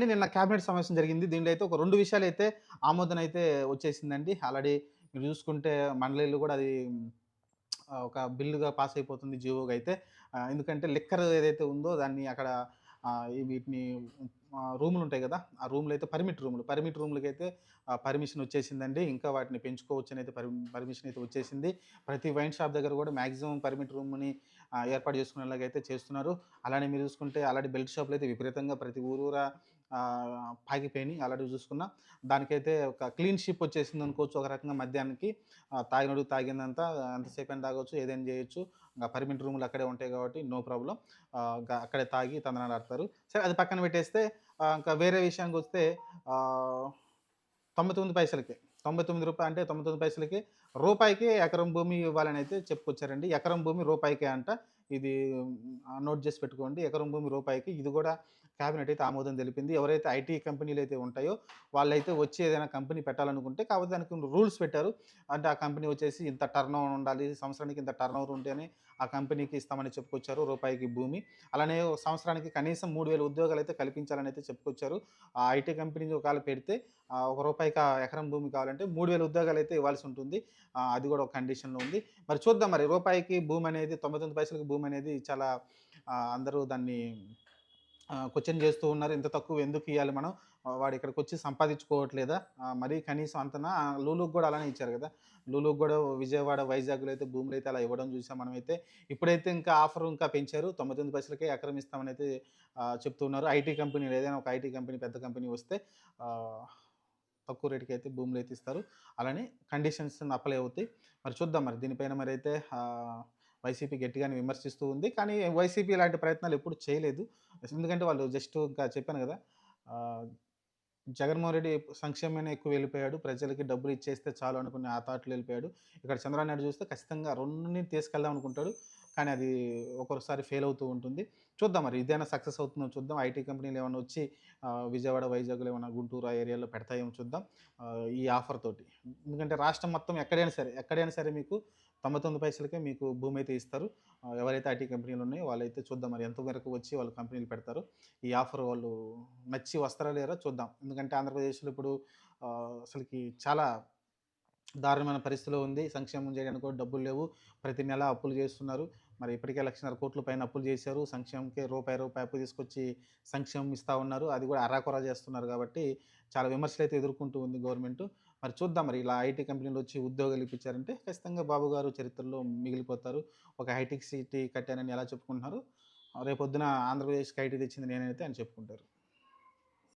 అండి నిన్న కేబినెట్ సమావేశం జరిగింది. దీనిలో అయితే ఒక రెండు విషయాలు అయితే ఆమోదన అయితే వచ్చేసిందండి. ఆల్రెడీ మీరు చూసుకుంటే మండలిలో కూడా అది ఒక బిల్లుగా పాస్ అయిపోతుంది జియోగా అయితే. ఎందుకంటే లిక్కర్ ఏదైతే ఉందో దాన్ని అక్కడ వీటిని రూములు ఉంటాయి కదా ఆ రూమ్లు అయితే పర్మిట్ రూములు. పర్మిట్ రూములకి అయితే పర్మిషన్ వచ్చేసిందండి. ఇంకా వాటిని పెంచుకోవచ్చు అయితే పర్మిషన్ అయితే వచ్చేసింది. ప్రతి వైన్ షాప్ దగ్గర కూడా మ్యాక్సిమం పర్మిట్ రూమ్ని ఏర్పాటు చేసుకునేలాగైతే చేస్తున్నారు. అలానే మీరు చూసుకుంటే అలాంటి బెల్ట్ షాపులు అయితే విపరీతంగా ప్రతి ఊరూరా పాకిపోయినాయి. అలాంటి చూసుకున్నా. దానికైతే ఒక క్లీన్ షిప్ వచ్చేసింది అనుకోవచ్చు. ఒక రకంగా మధ్యాహ్నానికి ఆ, తాగినోడు తాగిందంతా ఎంతసేపు అయినా తాగొచ్చు ఏదైనా చేయొచ్చు. ఇంకా పర్మిట్ రూములు అక్కడే ఉంటాయి కాబట్టి నో ప్రాబ్లం. అక్కడే తాగి తందనాలు ఆడతారు. సరే అది పక్కన పెట్టేస్తే ఇంకా వేరే విషయానికి వస్తే తొంభై తొమ్మిది పైసలకి. తొంభై తొమ్మిది రూపాయలు అంటే తొంభై తొమ్మిది పైసలకి రూపాయికి ఎకరం భూమి ఇవ్వాలని అయితే చెప్పుకొచ్చారండి. ఎకరం భూమి రూపాయికే అంట. ఇది నోట్ చేసి పెట్టుకోండి. ఎకరం భూమి రూపాయికి ఇది కూడా క్యాబినెట్ అయితే ఆమోదం తెలిపింది. ఎవరైతే ఐటీ కంపెనీలు అయితే ఉంటాయో వాళ్ళైతే వచ్చి ఏదైనా కంపెనీ పెట్టాలనుకుంటే కాకపోతే దానికి రూల్స్ పెట్టారు. అంటే ఆ కంపెనీ వచ్చేసి ఇంత టర్న్ ఓవర్ ఉండాలి సంవత్సరానికి ఇంత టర్న్ ఓవర్ ఉంటేనే ఆ కంపెనీకి ఇస్తామని చెప్పుకొచ్చారు రూపాయికి భూమి. అలానే సంవత్సరానికి కనీసం మూడు వేల ఉద్యోగాలు అయితే కల్పించాలని అయితే చెప్పుకొచ్చారు. ఆ ఐటీ కంపెనీ ఒకవేళ పెడితే ఒక రూపాయికి ఆ ఎకరం భూమి కావాలంటే మూడు వేల ఉద్యోగాలు అయితే ఇవ్వాల్సి ఉంటుంది. అది కూడా ఒక కండిషన్లో ఉంది. మరి చూద్దాం మరి రూపాయికి భూమి అనేది తొంభై తొమ్మిది పైసలకి భూమి అనేది చాలా అందరూ దాన్ని క్వశ్చన్ చేస్తూ ఉన్నారు. ఇంత తక్కువ ఎందుకు ఇవ్వాలి మనం? వాడు ఇక్కడికి వచ్చి సంపాదించుకోవట్లేదా? మరి మరీ కనీసం అంతనా? లూలుకు కూడా అలానే ఇచ్చారు కదా? లూలుకు కూడా విజయవాడ వైజాగ్లో అయితే భూములు అయితే అలా ఇవ్వడం చూసాం మనమైతే. ఇప్పుడైతే ఇంకా ఆఫర్ ఇంకా పెంచారు. తొంభై తొమ్మిది పైసలకే ఎకరం అయితే చెప్తున్నారు. ఐటీ కంపెనీలు ఏదైనా ఒక ఐటీ కంపెనీ పెద్ద కంపెనీ వస్తే తక్కువ రేటుకి అయితే భూములు అయితే ఇస్తారు. అలానే కండిషన్స్ అప్లై అవుతాయి. మరి చూద్దాం మరి దీనిపైన మరి అయితే వైసీపీ గట్టిగానే విమర్శిస్తూ ఉంది. కానీ వైసీపీ ఇలాంటి ప్రయత్నాలు ఎప్పుడు చేయలేదు. ఎందుకంటే వాళ్ళు జస్ట్ ఇంకా చెప్పాను కదా జగన్మోహన్ రెడ్డి సంక్షేమమే ఎక్కువ వెళ్ళిపోయాడు. ప్రజలకి డబ్బులు ఇచ్చేస్తే చాలు అనుకునే ఆ తాటలు వెళ్ళిపోయాడు. ఇక్కడ చంద్రబాబు నాయుడు చూస్తే ఖచ్చితంగా రెండుని తీసుకెళ్దాం అనుకుంటాడు. కానీ అది ఒక్కొక్కసారి ఫెయిల్ అవుతూ ఉంటుంది. చూద్దాం మరి ఇదైనా సక్సెస్ అవుతుందో చూద్దాం. ఐటీ కంపెనీలు ఏమైనా వచ్చి విజయవాడ వైజాగ్లో ఏమైనా గుంటూరు ఆ ఏరియాలో పెడతాయేమో చూద్దాం. ఈ ఆఫర్ తోటి. ఎందుకంటే రాష్ట్రం మొత్తం ఎక్కడైనా సరే ఎక్కడైనా సరే మీకు తొంభై తొమ్మిది పైసలకే మీకు భూమి అయితే ఇస్తారు. ఎవరైతే ఐటీ కంపెనీలు ఉన్నాయో వాళ్ళైతే చూద్దాం మరి ఎంతవరకు వచ్చి వాళ్ళు కంపెనీలు పెడతారు. ఈ ఆఫర్ వాళ్ళు నచ్చి వస్తారా లేరా చూద్దాం. ఎందుకంటే ఆంధ్రప్రదేశ్లో ఇప్పుడు అసలుకి చాలా దారుణమైన పరిస్థితిలో ఉంది. సంక్షేమం చేయడానికి కూడా డబ్బులు లేవు. ప్రతి నెల అప్పులు చేస్తున్నారు. మరి ఇప్పటికే లక్షన్నర కోట్ల పైన అప్పులు చేశారు. సంక్షేమంకే రూపాయి రూపాయి అప్పు తీసుకొచ్చి సంక్షేమం ఇస్తూ ఉన్నారు. అది కూడా అరాకొరా చేస్తున్నారు కాబట్టి చాలా విమర్శలు అయితే ఎదుర్కొంటూ ఉంది గవర్నమెంట్. మరి చూద్దాం మరి ఇలా ఐటీ కంపెనీలు వచ్చి ఉద్యోగాలు ఇప్పించారంటే ఖచ్చితంగా బాబు గారు చరిత్రలో మిగిలిపోతారు. ఒక హైటెక్ సిటీ కట్టానని ఎలా చెప్పుకుంటున్నారు? రేపొద్దున ఆంధ్రప్రదేశ్కి ఐటీ తెచ్చింది నేనైతే అని చెప్పుకుంటారు.